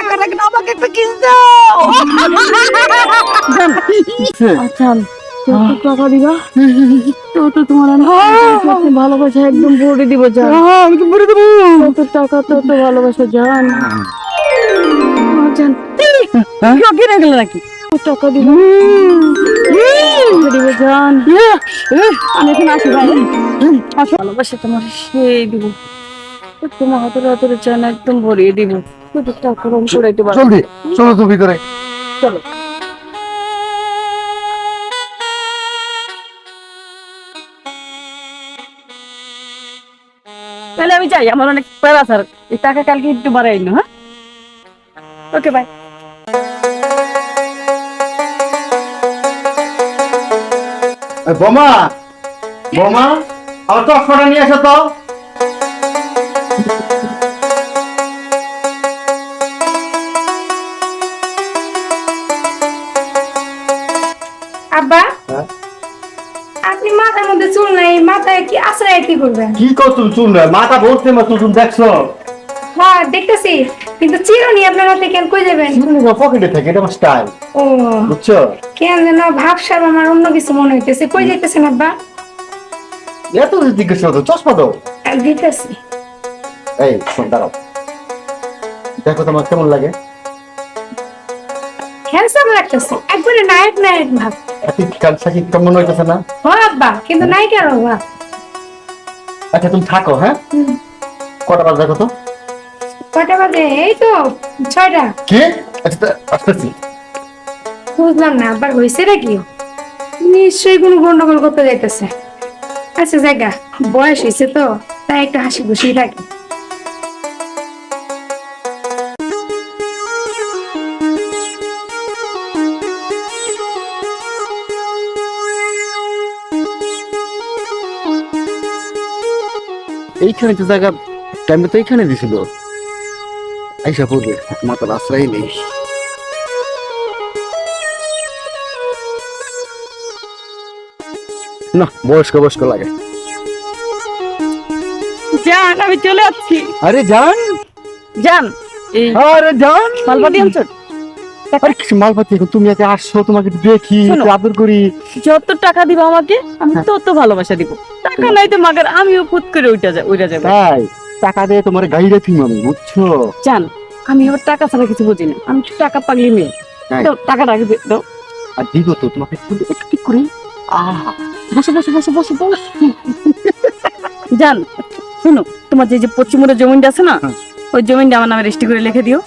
টাকা রাখলে আমাকে একটা কিস দাও। আচ্ছা কত টাকা দিবা? তো তো তোমার আমি ভালোবাসা একদম ভরে দিব জান। আমি তো বলে দেবো। কত টাকা তত ভালোবাসা জান। জান কি রেখে নাকি? টাকা দিব। দিব জান। আমি এখন আসি ভাই। ভালোবাসা তোমার সেই দিব। তোমার হাতের হাতের জান একদম ভরিয়ে দিব। জলদি চলো তো ভিতরে। চলো। তাহলে আমি যাই আমার অনেক প্যারা স্যার। এই টাকা কালকে একটু বাড়াই না হ্যাঁ? Okay bye. বোমা বোমা আমার চশমাটা নিয়ে আসো তো। কি আশ্রয় কি করবেন কি করছ চুল না মাথা ভরছে মা তুমি দেখছ? হ্যাঁ দেখতেছি। কিন্তু চিরুনি আপনার হাতে কেন কই যাবেন? পকেটে থাকে এটা আমার স্টাইল ও বুঝছ? কেন যেন ভাব সাব আমার অন্য কিছু মনে হইতেছে। কই যাইতেছেন আব্বা? এত কিছু জিজ্ঞেস করছ? চশমা দাও। দিতেছি। এই শোন দাঁড়াও। দেখো তোমার কেমন লাগে? হ্যান্ডসাম লাগতেছে। একবারে নায়ক নায়ক ভাব। শাকিব খান শাকিব খান মনে হইতেছে না? হ্যাঁ আব্বা কিন্তু নায়িকার ভাব আচ্ছা তুমি থাকো হ্যাঁ? কটা বাজে দেখো তো? কটা বাজে? এই তো ছয়টা। কি? আচ্ছা তা- আসতেছি। বুঝলাম না আবার হয়েছে নাকি? নিশ্চয়ই কোনো গন্ডগোল করতে যাইতেছে। আচ্ছা জায়গা বয়স হয়েছে তো তাই একটু হাসি খুশি থাকি। এইখানে তো জায়গা টাইমটা তো এইখানে দিছিল। আইসা পড়বে মাথার আশ্রয় নেই। না বয়স্ক বয়স্ক লাগে। জান আমি চলে আসছি আরে জান! এই আরে জান! মালবাদি অঞ্চল আরে কিছু মালপাতি এখন তুমি আসছো তোমাকে দেখি শোনো। আদর করি। যত টাকা দিবা আমাকে আমি তত ভালোবাসা দিব। টাকা নাই তো মাগার আমিও ফুট করে উঠা যা উঠা যাব। তাই টাকা দিয়ে তোমার ফিম আমি বুঝছ? জান আমি আবার টাকা ছাড়া কিছু বুঝি না। আমি একটু টাকা পাগলি মেয়ে। তাই? দাও দাও। আর দিব তো তোমাকে একটু একটু ঠিক করি। আহা। বসো বসো বসো বসো বসো। জান শুনো তোমার যে যে পশ্চিমবঙ্গের জমিনটা আছে না হ্যাঁ। ওই জমিনটা আমার নামে রেজিস্ট্রি করে লিখে দিও।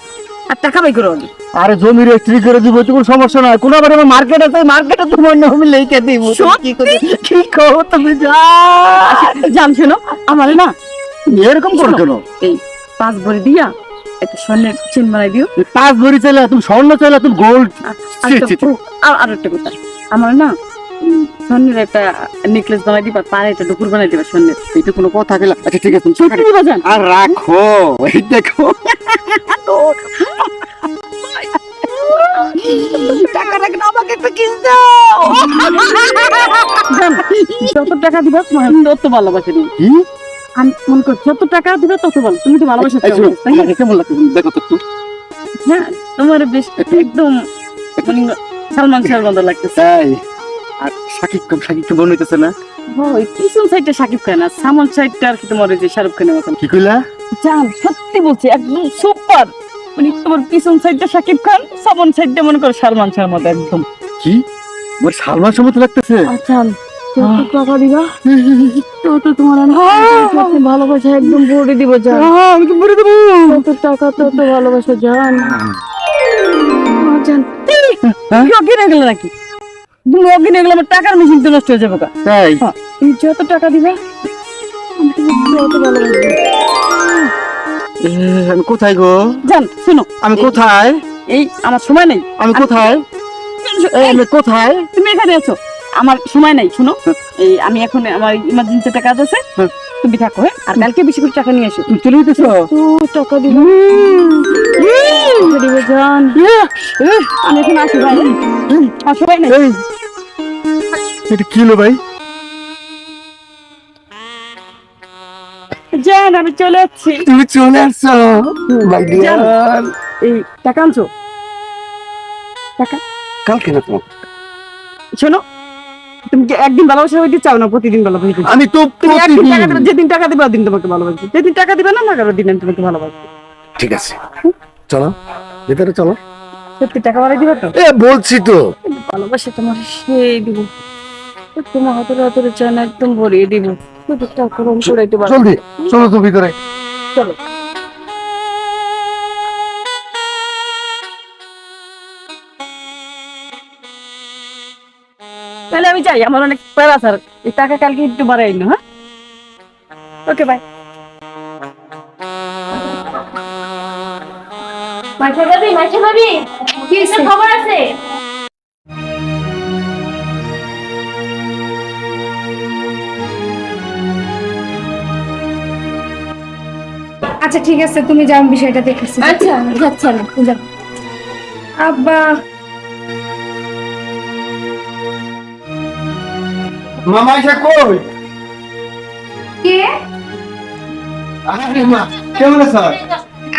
আর টাকা বাই করো আরে জমি রেজিস্ট্রি করে দিব তো কোনো সমস্যা নাই। কোনো আবার আমার মার্কেট আছে মার্কেটে তোমার নাম লিখে দিব। কি করে কি করো তুমি যা। জান শুনো আমার না এরকম করো কেন? এই পাঁচ ভরি দিয়া একটা স্বর্ণের চেন বানাই দিও। পাঁচ ভরি চাইলে তুমি স্বর্ণ চাইলে তুমি গোল্ড আর- একটা- কথা আমার না স্বর্ণের একটা নেকলেস বানাই দিবা পায়ে একটা ডুকুর বানাই দিবা স্বর্ণের এটা কোনো কথা গেল আচ্ছা ঠিক আছে তুমি দিবা জান? আর রাখো এই দেখো। টাকা রাখলে আমাকে একটা কিস দাও। যত টাকা দিবা তোমার তত ভালোবাসা কি? আমি মনে করি যত টাকা দিবে তত ভালো তুমি তো ভালোবাসা এই তাই না? কেমন লাগছে? দেখো তো একটু। হ্যাঁ তোমার বেশ একদম মানে সালমান শাহর মতো লাগতেছে। তাই। আর সাকিব খান সাকিব খান মনে হইতেছে না? ওই পিছন সাইডটা খান আর সামন সাইডটা আর কি তোমার ওই যে শাহরুখ খানের মতন। কি কইলা? জান সত্যি বলছি একদম সুপার মানে তোমার পিছন সাইডটা খান সামন সাইডটা মনে করো সালমান শাহর মতো একদম। কি? মোর সালমান লাগতেছে? আচ্ছা টাকা দিবা। তো তো তোমার আমি ভালোবাসা একদম ভরে দিব জান। আমি তো বলে দেবো। কত টাকা তত ভালোবাসা জান। জান হ্যাঁ? কি গেল নাকি? তুমি অজ্ঞান গেলে আমার টাকার মেশিন তো নষ্ট হয়ে যাবে তাই? হ্যাঁ, তুমি যত টাকা দিবা আমি কোথায় গো? জান শোনো। আমি কোথায়? এই আমার সময় নেই। আমি কোথায়? আমি কোথায়? তুমি এখানে আছো আমার সময় নাই শোনো। এই আমি এখন আমার ইমার্জেন্সি একটা কাজ আছে। হ্যাঁ। তুমি থাকো হ্যাঁ। আর কালকে বেশি করে টাকা নিয়ে এসো। তুমি চলে যেতেছো? টাকা দিব। জান। আমি এখন আসি ভাই। সময় নেই। এই এটা কি হলো ভাই? জান আমি চলে যাচ্ছি। তুমি চলে আসছো? মাই ডিয়ার এই টাকা আনছো? টাকা? কালকে না তোমার শোনো তুমি কি একদিন ভালোবাসা হইতে চাও না প্রতিদিন ভালোবাসা আমি তো তুমি একদিন টাকা প্রতিদিন- যেদিন টাকা দিবে ওদিন তোমাকে ভালোবাসবে। যেদিন টাকা দিবে না না দিন আমি তোমাকে ভালোবাসবো। ঠিক আছে। চলো ভেতরে চলো। সত্যি টাকা বাড়াই দিবে তো? এ বলছি তো। ভালোবাসা তোমার সেই দিব। তোমার হাতের হাতের চায় একদম ভরিয়ে দিব। শুধু টাকা রং করাইতে পারো জলদি চলো তো ভিতরে চলো। তাহলে আমি যাই আমার অনেক প্যারা স্যার। এই টাকা কালকে একটু বাড়াই না হ্যাঁ? Okay by. মাইশা ভাবি মাইশা ভাবি কি খবর আছে? আচ্ছা ঠিক আছে তুমি যাও আমি বিষয়টা দেখেছি আচ্ছা যাচ্ছে আমি যাও। আব্বা। মামা এসে কই? কে? আরে মা কেমন আছো?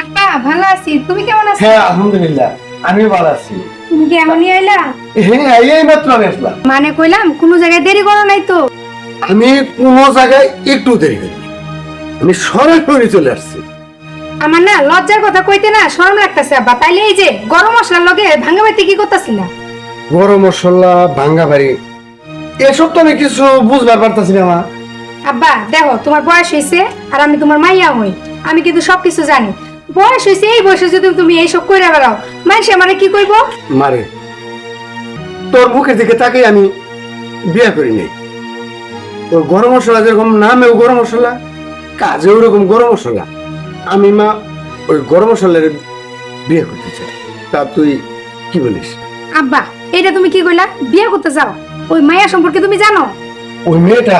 আব্বা ভালো আছি। তুমি কেমন আছো? হ্যাঁ আলহামদুলিল্লাহ আমি ভালো আছি। তুমি কি এমনই আইলা? হ্যাঁ এই মাত্র আমি আসলাম। মানে কইলাম কোনো জায়গায় দেরি করো নাই তো? আমি কোনো জায়গায় একটু দেরি করি আমি সরাসরি চলে আসছি। আমার না লজ্জার কথা কইতে না শরম লাগতেছে আব্বা। তাইলে এই যে গরম মশলার লগে ভাঙ্গা বাইতে কি করতেছিলা গরম মশলা ভাঙ্গা বাড়ি এসব তো আমি কিছু বুঝবার পারতাছি না মা। আব্বা দেখো তোমার বয়স হয়েছে আর আমি তোমার মাইয়া হই। আমি কিন্তু সবকিছু জানি। বয়স হয়েছে এই বয়সে যদি তুমি এইসব কইরা বেড়াও মানুষ মানে কি কইবো? মারে তোর মুখের দিকে তাকাই আমি বিয়ে করি নাই। তোর গরম মশলা যেরকম নামেও গরম মশলা কাজে ওরকম গরম মশলা। আমি মা ওই গরম মশলার বিয়ে করতে চাই তা তুই কি বলিস? আব্বা এটা তুমি কি কইলা? বিয়ে করতে যাও। ওই মাইয়া সম্পর্কে তুমি জানো? ওই মেয়েটা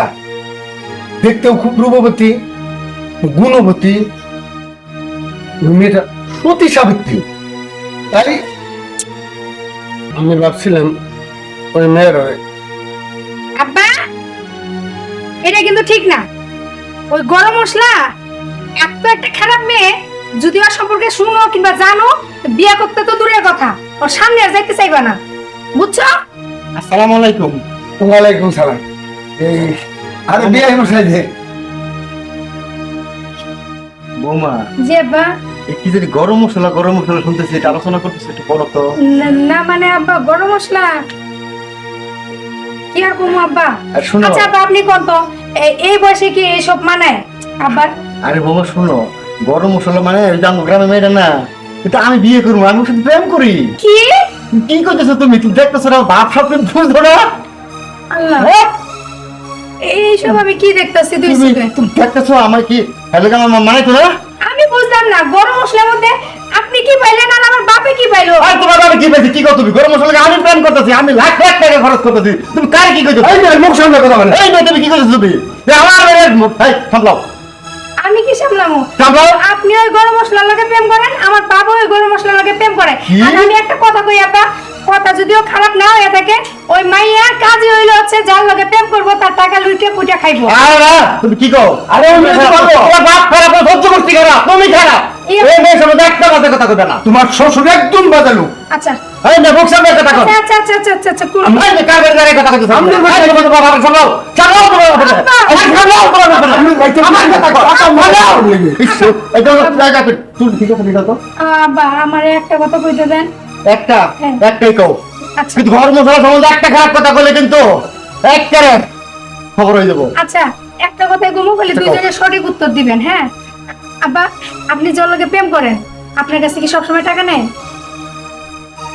দেখতেও খুব রূপবতী গুণবতী। ওই মেয়েটা সতী সাবিত্রী। তাই আমি ভাবছিলাম ওই মেয়ের আব্বা এটা কিন্তু ঠিক না। ওই গরম মশলা এত একটা খারাপ মেয়ে যদি ওর সম্পর্কে শুনো কিংবা জানো বিয়ে করতে তো দূরের কথা ওর সামনে আর যাইতে চাইবা না। বুঝছ? আসসালামু আলাইকুম। ওয়ালাইকুম সালাম। এই আরে বিয়ে যে বৌমা জি আব্বা। কি জানি গরম মশলা গরম মশলা শুনতেছি এটা আলোচনা করতেছি একটু বলো তো। না- মানে আব্বা গরম মশলা? কি আর কমু আব্বা? আচ্ছা আব্বা আপনি কোন তো? এই- এই বয়সে কি এইসব মানায়? আব্বা আরে বৌমা শোনো গরম মশলা মানে ওই যে আমার গ্রামে মেয়েটা না এটা আমি বিয়ে করব আমি ওর সাথে প্রেম করি। কি? কি করতেছো তুমি? তুমি দেখতেছো না বাপ সব প্রেম বুঝছ না? আল্লাহ। হ্যাঁ? এইসব আমি কি দেখতাছি দুই তুমি তুমি দেখতেছো আমার কি হ্যালো আমার মানে তো না? আমি বুঝলাম না গরম মশলার মধ্যে আপনি কি পাইলেন আর আমার বাপে কি পাইলো? আর তোমার আমি কি পেয়েছি কি করো তুমি? গরম মশলা আমি প্রেম করতেছি আমি লাখ লাখ টাকা খরচ করতেছি। তুমি কারে কি করছ এই মুখ সামনে কথা বলে। এই তুমি কি করছ তুমি? আমার মেয়ের এই সামলাও আমি কি সামলামু? আপনি ওই গরম মশলার লাগে প্রেম করেন আমার বাবা ওই গরম মশলার লাগে প্রেম করে। আর আমি একটা কথা কই আপা কথা যদিও খারাপ না হয়ে থাকে ওই মাইয়া কাজে হইল হচ্ছে যার লগে প্রেম করব তার টাকা লুটে পুটে খাইবো আরে না তুমি কি কও আরে আমি তো বলব। তোমার বাপ খারাপ ও সহ্য করতে খারাপ তুমি খারাপ এই- এই মেয়ের সামনে একটা কথা কথা কইবে না তোমার শ্বশুর একদম বাজালু আচ্ছা এই না সামনে কথা কও আচ্ছা আচ্ছা আচ্ছা আচ্ছা আচ্ছা কুল- আমি কথা আমি- তোমার বাবা তোমার তোমার বাবা আমি বাইতে আমার কথা কও সামলাও ইস, এই তো জায়গা কই তুই ঠিক আছে ঠিক আছে আব্বা আমারে একটা কথা কইতে দেন একটা হ্যাঁ। একটাই কও। আচ্ছা। কিন্তু ঘর মশলা সম্বন্ধে একটা খারাপ কথা কইলে কিন্তু একবারে খবর হয়ে যাব। আচ্ছা একটা কথাই গুমো বলে দুইজনে সঠিক উত্তর দিবেন হ্যাঁ? আব্বা আপনি যার লগে প্রেম করেন আপনার কাছে কি সবসময় টাকা নেয়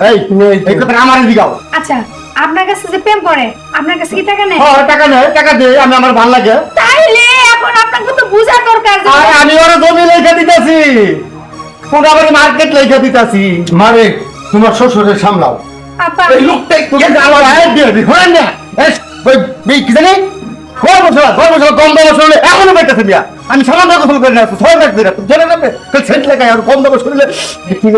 এই তুমি এই কথা আমার দিগাও। আচ্ছা আপনার কাছে যে প্রেম করে আপনার কাছে কি টাকা নেয় হ্যাঁ টাকা নেই টাকা দে আমি আমার ভালো লাগে। তাইলে এখন আপনাকে তো বোঝা দরকার আর আমি ওর জমি লেখা দিতেছি। কোনাবাড়ি মার্কেট লেখা দিতেছি। মারে তোমার শ্বশুরের সামলাও। আপা এই লোকটাই তুমি আমার ভাই দিয়ে দি হরেন না। এই, ওই এই কি জানি? গরম মশলা গরম মশলা কম দাম মশলা এখনও পাইতেছে বিয়া আমি সামান্য গোসল করে না ছয় লাখ দিরা জেনে নেবে সেট লেখা আর কম দাম মশলা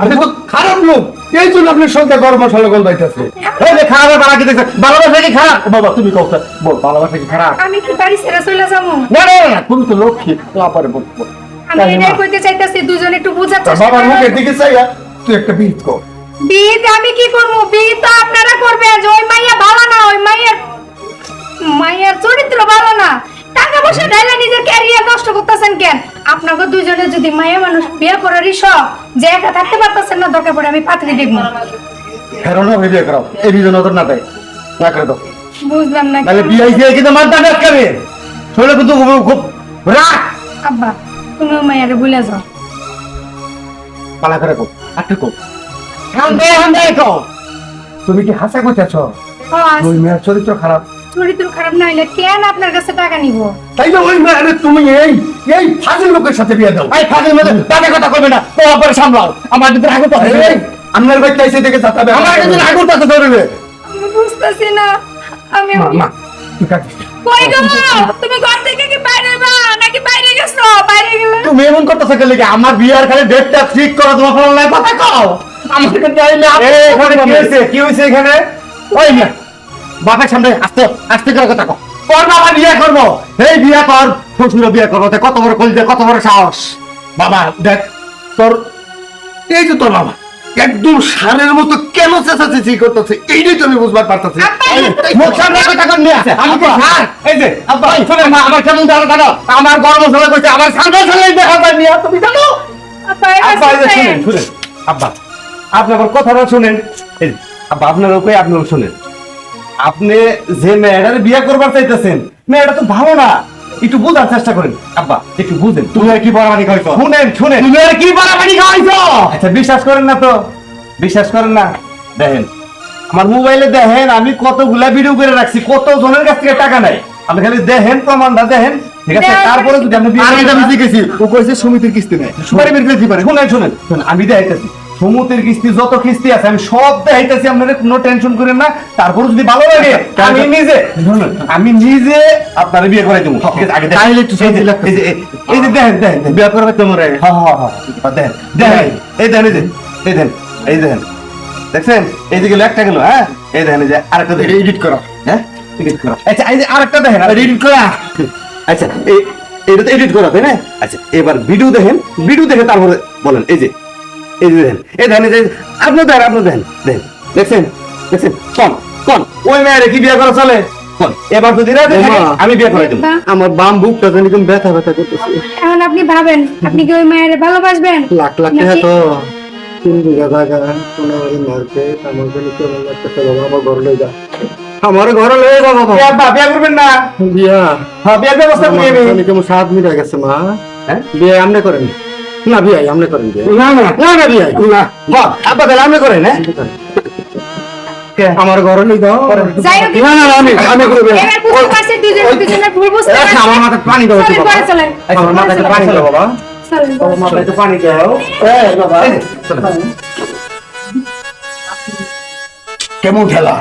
আপনি তো খারাপ লোক। এই জন্য আপনার সন্ধ্যা গরম মশলা গন্ধ হইতেছে এই যে খারাপ বাড়া কি দেখছে ভালোবাসা কি খারাপ? বাবা তুমি কও বল ভালোবাসা কি খারাপ? আমি কি বাড়ি ছেড়ে চলে যাব? না না না, না তুমি তো লক্ষ্মী তো আপারে বল বল। আমি এটাই কইতে চাইতেছি দুজন একটু বোঝার চেষ্টা বাবার মুখের দিকে চাইয়া তুই একটা বিট কর। বিয়ে আমি কি করব? বিয়ে তো আপনারা করবেন ওই মাইয়া ভালো না ওই মাইয়ার মাইয়ার চরিত্র ভালো না। টাকা পয়সা ঢাইলে নিজের ক্যারিয়ার নষ্ট করতেছেন কেন? আপনাকে দুজনে যদি মাইয়া মানুষ বিয়ে করারই শখ যে একা থাকতে পারতেছেন না দরকার পড়ে আমি পাত্রী দেখব। ফেরো না বিয়ে করাও। এই বিয়ে নজর না দেয়। না করে দাও। বুঝলাম না তাহলে বিয়ে হয়েছে কিন্তু না কেন শরীরে কিন্তু খুব- রাগ। আব্বা তুমি ওই মাইয়ারে ভুলে যাও। পালা করে কো আটকে কো হান্দে হান্দে কো তুমি কি হাসা করতেছ? ও, আস- ওই মেয়ের চরিত্র খারাপ। চরিত্র খারাপ না হইলে কেন আপনার কাছে টাকা নিব? তাই না ওই মেয়ের তুমি এই এই ফাজিল লোকের সাথে বিয়ে দাও। ভাই ফাজিল মধ্যে তাদের কথা কইবে না তো আবার সামলাও। আমার যদি রাগ তো এই, আপনার বাড়িতে এসে দেখে যাতাবে আমার যদি রাগ তো ধরবে। বুঝতেছি না। আমি মা তুই কাঁদিস। না। কই গো তুমি ঘর থেকে কি বাইরে গেলে? তুমি এমন করতেছো কেন কি আমার বিয়ার খালি ডেটটা ঠিক করো তোমার ফোন নাই কথা কও। আমাকে এখানে কি হইছে কি হইছে এখানে? ওই না। বাপের সামনে আস্তে আস্তে করে কথা কও। তোর বাবা বিয়ে করব। এই বিয়ে কর শ্বশুর বিয়ে করব। তে কত বড় কলজে কত বড় সাহস। বাবা দেখ তোর এই যে তোর বাবা। একদম সারের মতো কেন চেঁচাচেঁচি করতেছে? এইটাই তো আমি বুঝবার পারতেছি। মুখ সামনে কথা কর নিয়ে আমি তো স্যার এই যে আব্বা! শুনে মা আমার আমার গরম মশলা করছে আমার সামনে সামনে দেখা যায় নিয়ে তুমি জানো? আব্বা আপনি আবার কথাটা শুনেন। আব্বা আপনার উপরে আপনার শুনেন। আপনি যে মেয়েটারে বিয়ে করবার চাইতেছেন মেয়েটা তো ভালো না। একটু বোঝার চেষ্টা করেন। আব্বা একটু বুঝেন। তুমি আর কি বাড়াবাড়ি খাইছো শুনেন শুনেন। তুমি আর কি বাড়াবাড়ি খাইছো আচ্ছা বিশ্বাস করেন না তো। বিশ্বাস করেন না। দেখেন আমার মোবাইলে দেখেন আমি কতগুলা ভিডিও করে রাখছি কত জনের কাছ থেকে টাকা নাই। আপনি খালি দেখেন প্রমাণটা দেখেন। ঠিক আছে? তারপরে যদি আপনি বিয়ে আর এটা আমি শিখেছি। ও কইছে সমিতির কিস্তি নেই। বাড়ি বের করে দিতে পারে। শুনেন শুনেন। শুনেন আমি দেখাইতেছি। সমুদ্রের কিস্তি যত কিস্তি আছে আমি সব দেখাইতেছি আপনারা কোনো টেনশন করেন না। তারপর যদি ভালো লাগে আমি নিজে আমি নিজে আপনার বিয়ে করে দেবো। আছে আগে দেখেন। তাইলে একটু এই যে- এই যে এই যে দেখেন দেখেন বিয়ে করবে তোমার হ্যাঁ হ্যাঁ হ্যাঁ দেখেন। দেখেন এই দেখেন এই দেখেন এই দেখেন। দেখছেন? এই গেল একটা গেল হ্যাঁ? এই দেখেন এই যে আরেকটা দেখেন। এডিট করা। হ্যাঁ? এডিট করা। আচ্ছা এই যে আরেকটা দেখেন এডিট করা। আচ্ছা এই এটা তো এডিট করা তাই না? আচ্ছা এবার ভিডিও দেখেন। ভিডিও দেখে তারপরে বলেন এই যে এই যে দেখেন এই দেখেন এই আপনি দেখেন আপনি দেখেন দেখেন দেখছেন? দেখছেন? কোন কোন ওই মেয়ের কি বিয়ে করা চলে? এবার যদি ওমা। আমি বিয়ে করে দেবো। আমার বাম বুকটা জানি ব্যথা ব্যথা করতেছে। এখন আপনি ভাবেন আপনি কি ওই মায়ের ভালোবাসবেন? লাখ লাখ টাকা তো। তিন বিঘা জায়গা কোনো মার্কেট আমার জন্য কেমন লাগতেছে বাবা আমার ঘর লয়ে যা আমার ঘরে লয়ে যা বাবা। এ আব্বা, বিয়ে করবেন না? বিয়া? হ্যাঁ বিয়ের ব্যবস্থা করি আমি কেমন সাত মিনিট গেছে মা। হ্যাঁ? বিয়ে আমনে করেন। না বিয়ে আমনে করেন না না। না না বিয়ে না। বাহ, আব্বা তাহলে আপনি করেন হ্যাঁ? আমার ঘরে লই দাও যাই হোক না না আমি আমি করব এবার বুঝতে পারছি দুজনে দুজনের ভুল বুঝতে পারছি আমার মাথায় পানি দাও একটু চলেন, বাবা। চলেন। আমার মাথায় পানি দাও বাবা। চলেন, আমার মাথায় একটু পানি দাও। এই বাবা কেমন খেলা?